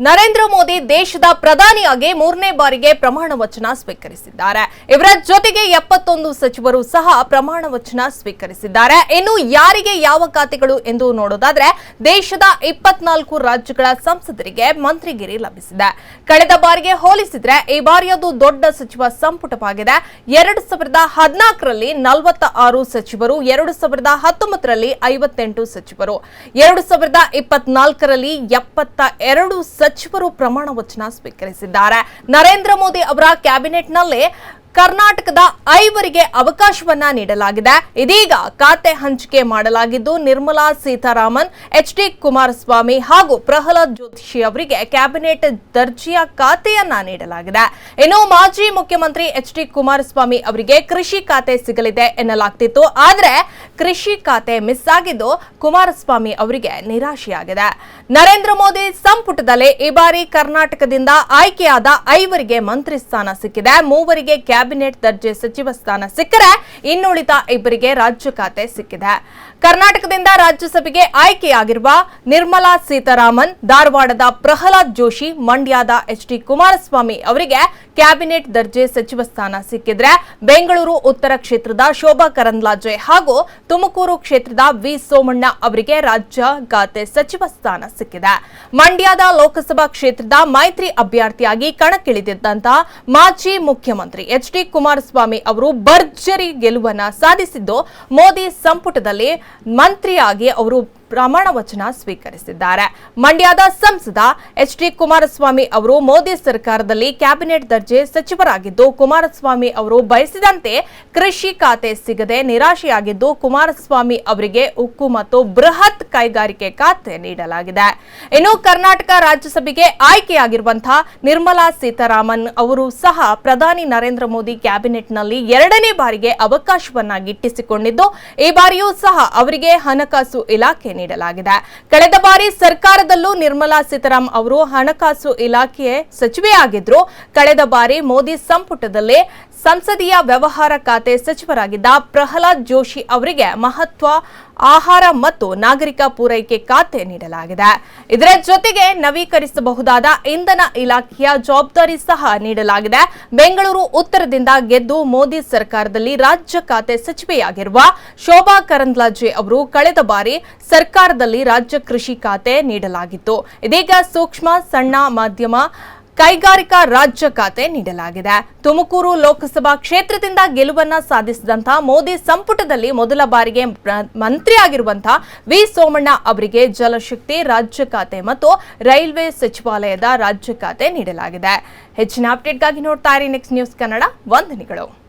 ನರೇಂದ್ರ ಮೋದಿ ದೇಶದ ಪ್ರಧಾನಿಯಾಗಿ ಮೂರನೇ ಬಾರಿಗೆ ಪ್ರಮಾಣ ವಚನ ಸ್ವೀಕರಿಸಿದ್ದಾರೆ. ಇವರ ಜೊತೆಗೆ ಎಪ್ಪತ್ತೊಂದು ಸಚಿವರು ಸಹ ಪ್ರಮಾಣ ವಚನ ಸ್ವೀಕರಿಸಿದ್ದಾರೆ. ಇನ್ನು ಯಾರಿಗೆ ಯಾವ ಖಾತೆಗಳು ಎಂದು ನೋಡೋದಾದ್ರೆ, ದೇಶದ ಇಪ್ಪತ್ನಾಲ್ಕು ರಾಜ್ಯಗಳ ಸಂಸದರಿಗೆ ಮಂತ್ರಿಗಿರಿ ಲಭಿಸಿದೆ. ಕಳೆದ ಬಾರಿಗೆ ಹೋಲಿಸಿದ್ರೆ, ಈ ಬಾರಿಯದು ದೊಡ್ಡ ಸಚಿವ ಸಂಪುಟವಾಗಿದೆ. ಎರಡು ಸಾವಿರದ ಹದಿನಾಲ್ಕರಲ್ಲಿ ನಲವತ್ತ ಆರು ಸಚಿವರು, ಎರಡು ಸಾವಿರದ ಹತ್ತೊಂಬತ್ತರಲ್ಲಿ ಐವತ್ತೆಂಟು ಸಚಿವರು. ಎರಡು ಸಾವಿರದ ಇಪ್ಪತ್ನಾಲ್ಕರಲ್ಲಿ ಎಪ್ಪತ್ತ ಎರಡು ಸಚಿವರು ಪ್ರಮಾಣ ವಚನ ಸ್ವೀಕರಿಸಿದ್ದಾರೆ. ನರೇಂದ್ರ ಮೋದಿ ಅವರ ಕ್ಯಾಬಿನೆಟ್ನಲ್ಲಿ ಕರ್ನಾಟಕದ ಐವರಿಗೆ ಅವಕಾಶವನ್ನ ನೀಡಲಾಗಿದೆ. ಇದೀಗ ಖಾತೆ ಹಂಚಿಕೆ ಮಾಡಲಾಗಿದ್ದು, ನಿರ್ಮಲಾ ಸೀತಾರಾಮನ್, ಎಚ್ ಡಿ ಕುಮಾರಸ್ವಾಮಿ ಹಾಗೂ ಪ್ರಹ್ಲಾದ್ ಜೋಶಿ ಅವರಿಗೆ ಕ್ಯಾಬಿನೆಟ್ ದರ್ಜೆಯ ಖಾತೆಯನ್ನ ನೀಡಲಾಗಿದೆ. ಇನ್ನು ಮಾಜಿ ಮುಖ್ಯಮಂತ್ರಿ ಎಚ್ ಡಿ ಕುಮಾರಸ್ವಾಮಿ ಅವರಿಗೆ ಕೃಷಿ ಖಾತೆ ಸಿಗಲಿದೆ ಎನ್ನಲಾಗ್ತಿತ್ತು. ಆದರೆ ಕೃಷಿ ಖಾತೆ ಮಿಸ್ ಆಗಿದ್ದು ಕುಮಾರಸ್ವಾಮಿ ಅವರಿಗೆ ನಿರಾಶೆಯಾಗಿದೆ. ನರೇಂದ್ರ ಮೋದಿ ಸಂಪುಟದಲ್ಲಿ ಈ ಬಾರಿ ಕರ್ನಾಟಕದಿಂದ ಆಯ್ಕೆಯಾದ ಐವರಿಗೆ ಮಂತ್ರಿ ಸ್ಥಾನ ಸಿಕ್ಕಿದೆ. ಮೂವರಿಗೆ ಕ್ಯಾಬಿನೆಟ್ ದರ್ಜೆ ಸಚಿವ ಸ್ಥಾನ ಸಿಕ್ಕರೆ ಇನ್ನುಳಿದ ಇಬ್ಬರಿಗೆ ರಾಜ್ಯ ಖಾತೆ ಸಿಕ್ಕಿದೆ. ಕರ್ನಾಟಕದಿಂದ ರಾಜ್ಯಸಭೆಗೆ ಆಯ್ಕೆಯಾಗಿರುವ ನಿರ್ಮಲಾ ಸೀತಾರಾಮನ್, ಧಾರವಾಡದ ಪ್ರಹ್ಲಾದ್ ಜೋಶಿ, ಮಂಡ್ಯದ ಎಚ್ ಡಿ ಕುಮಾರಸ್ವಾಮಿ ಅವರಿಗೆ ಕ್ಯಾಬಿನೆಟ್ ದರ್ಜೆ ಸಚಿವ ಸ್ಥಾನ ಸಿಕ್ಕಿದ್ರೆ ಬೆಂಗಳೂರು ಉತ್ತರ ಕ್ಷೇತ್ರದ ಶೋಭಾ ಕರಂದ್ಲಾಜೆ ಹಾಗೂ ತುಮಕೂರು ಕ್ಷೇತ್ರದ ವಿ ಸೋಮಣ್ಣ ಅವರಿಗೆ ರಾಜ್ಯ ಖಾತೆ ಸಚಿವ ಸ್ಥಾನ ಸಿಕ್ಕಿದೆ. ಮಂಡ್ಯದ ಲೋಕಸಭಾ ಕ್ಷೇತ್ರದ ಮೈತ್ರಿ ಅಭ್ಯರ್ಥಿಯಾಗಿ ಕಣಕ್ಕಿಳಿದಿದ್ದಂತಹ ಮಾಜಿ ಮುಖ್ಯಮಂತ್ರಿ ಎಚ್. ಡಿ ಕುಮಾರಸ್ವಾಮಿ ಅವರು ಭರ್ಜರಿ ಗೆಲುವನ್ನ ಸಾಧಿಸಿದ್ದು ಮೋದಿ ಸಂಪುಟದಲ್ಲಿ ಮಂತ್ರಿಯಾಗಿ ಅವರು ಪ್ರಮಾಣ ವಚನ ಸ್ವೀಕರಿಸಿದ್ದಾರೆ. ಮಂಡ್ಯದ ಸಂಸದ ಎಚ್ ಡಿ ಕುಮಾರಸ್ವಾಮಿ ಅವರು ಮೋದಿ ಸರ್ಕಾರದಲ್ಲಿ ಕ್ಯಾಬಿನೆಟ್ ದರ್ಜೆ ಸಚಿವರಾಗಿದ್ದು, ಕುಮಾರಸ್ವಾಮಿ ಅವರು ಬಯಸಿದಂತೆ ಕೃಷಿ ಖಾತೆ ಸಿಗದೆ ನಿರಾಶೆಯಾಗಿದ್ದು, ಕುಮಾರಸ್ವಾಮಿ ಅವರಿಗೆ ಉಕ್ಕು ಮತ್ತು ಬೃಹತ್ ಕೈಗಾರಿಕೆ ಖಾತೆ ನೀಡಲಾಗಿದೆ. ಇನ್ನು ಕರ್ನಾಟಕ ರಾಜ್ಯಸಭೆಗೆ ಆಯ್ಕೆಯಾಗಿರುವಂತಹ ನಿರ್ಮಲಾ ಸೀತಾರಾಮನ್ ಅವರು ಸಹ ಪ್ರಧಾನಿ ನರೇಂದ್ರ ಮೋದಿ ಕ್ಯಾಬಿನೆಟ್ನಲ್ಲಿ ಎರಡನೇ ಬಾರಿಗೆ ಅವಕಾಶವನ್ನ ಗಿಟ್ಟಿಸಿಕೊಂಡಿದ್ದು ಈ ಬಾರಿಯೂ ಸಹ ಅವರಿಗೆ ಹಣಕಾಸು ಇಲಾಖೆ ನೀಡಲಾಗಿದೆ. ಕಳೆದ ಬಾರಿ ಸರ್ಕಾರದಲ್ಲೂ ನಿರ್ಮಲಾ ಸೀತಾರಾಮ್ ಅವರು ಹಣಕಾಸು ಇಲಾಖೆ ಸಚಿವೆಯಾಗಿದ್ರು ಕಳೆದ ಬಾರಿ ಮೋದಿ ಸಂಪುಟದಲ್ಲಿ ಸಂಸದೀಯ ವ್ಯವಹಾರ ಖಾತೆ ಸಚಿವರಾಗಿದ್ದ ಪ್ರಹ್ಲಾದ್ ಜೋಶಿ ಅವರಿಗೆ ಮಹತ್ವ, ಆಹಾರ ಮತ್ತು ನಾಗರಿಕ ಪೂರೈಕೆ ಖಾತೆ ನೀಡಲಾಗಿದೆ. ಇದರ ಜೊತೆಗೆ ನವೀಕರಿಸಬಹುದಾದ ಇಂಧನ ಇಲಾಖೆಯ ಜವಾಬ್ದಾರಿ ಸಹ ನೀಡಲಾಗಿದೆ. ಬೆಂಗಳೂರು ಉತ್ತರದಿಂದ ಗೆದ್ದು ಮೋದಿ ಸರ್ಕಾರದಲ್ಲಿ ರಾಜ್ಯ ಖಾತೆ ಸಚಿವೆಯಾಗಿರುವ ಶೋಭಾ ಕರಂದ್ಲಾಜೆ ಅವರು ಕಳೆದ ಬಾರಿ ಸರ್ಕಾರದಲ್ಲಿ ರಾಜ್ಯ ಕೃಷಿ ಖಾತೆ ನೀಡಲಾಗಿತ್ತು. ಇದೀಗ ಸೂಕ್ಷ್ಮ, ಸಣ್ಣ, ಮಾಧ್ಯಮ ಕೈಗಾರಿಕಾ ರಾಜ್ಯ ಖಾತೆ ನೀಡಲಾಗಿದೆ. ತುಮಕೂರು ಲೋಕಸಭಾ ಕ್ಷೇತ್ರದಿಂದ ಗೆಲುವನ್ನ ಸಾಧಿಸಿದಂತಹ ಮೋದಿ ಸಂಪುಟದಲ್ಲಿ ಮೊದಲ ಬಾರಿಗೆ ಪ್ರ- ಮಂತ್ರಿಯಾಗಿರುವಂತಹ ವಿ. ಸೋಮಣ್ಣ ಅವರಿಗೆ ಜಲಶಕ್ತಿ, ರಾಜ್ಯ ಖಾತೆ ಮತ್ತು ರೈಲ್ವೆ ಸಚಿವಾಲಯದ ರಾಜ್ಯ ಖಾತೆ ನೀಡಲಾಗಿದೆ. ಹೆಚ್ಚಿನ ಅಪ್ಡೇಟ್ಗಾಗಿ ನೋಡ್ತಾ ಇರಿ ನೆಕ್ಸ್ಟ್ ನ್ಯೂಸ್ ಕನ್ನಡ ವಂದನೆಗಳು.